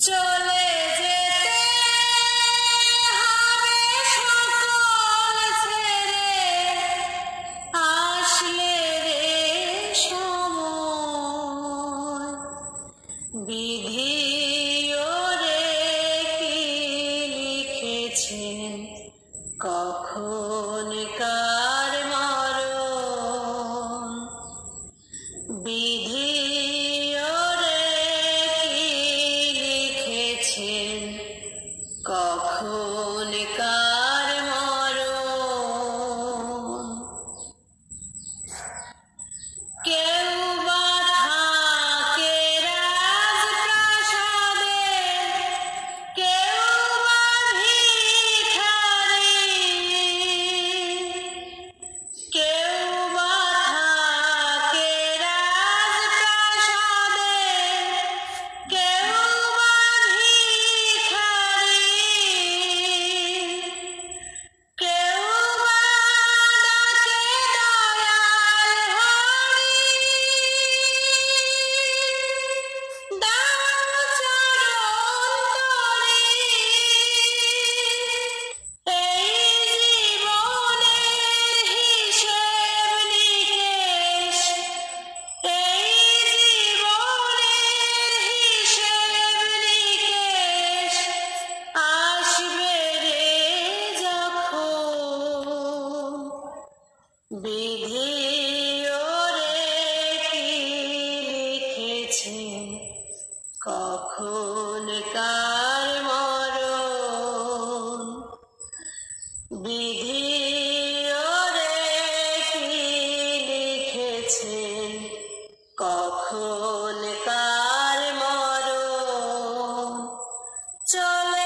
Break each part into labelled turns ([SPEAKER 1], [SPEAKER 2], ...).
[SPEAKER 1] চলে যেতে ছেড়ে। আসলে রে রে লিখেছেন? কখন কা Go. কখন কার মরণ? বিধি রে কি লিখেছে কখন কার মরণ? চলে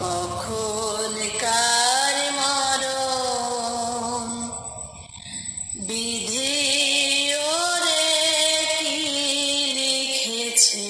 [SPEAKER 1] কখন কার মর বিধি রে কি লিখেছে?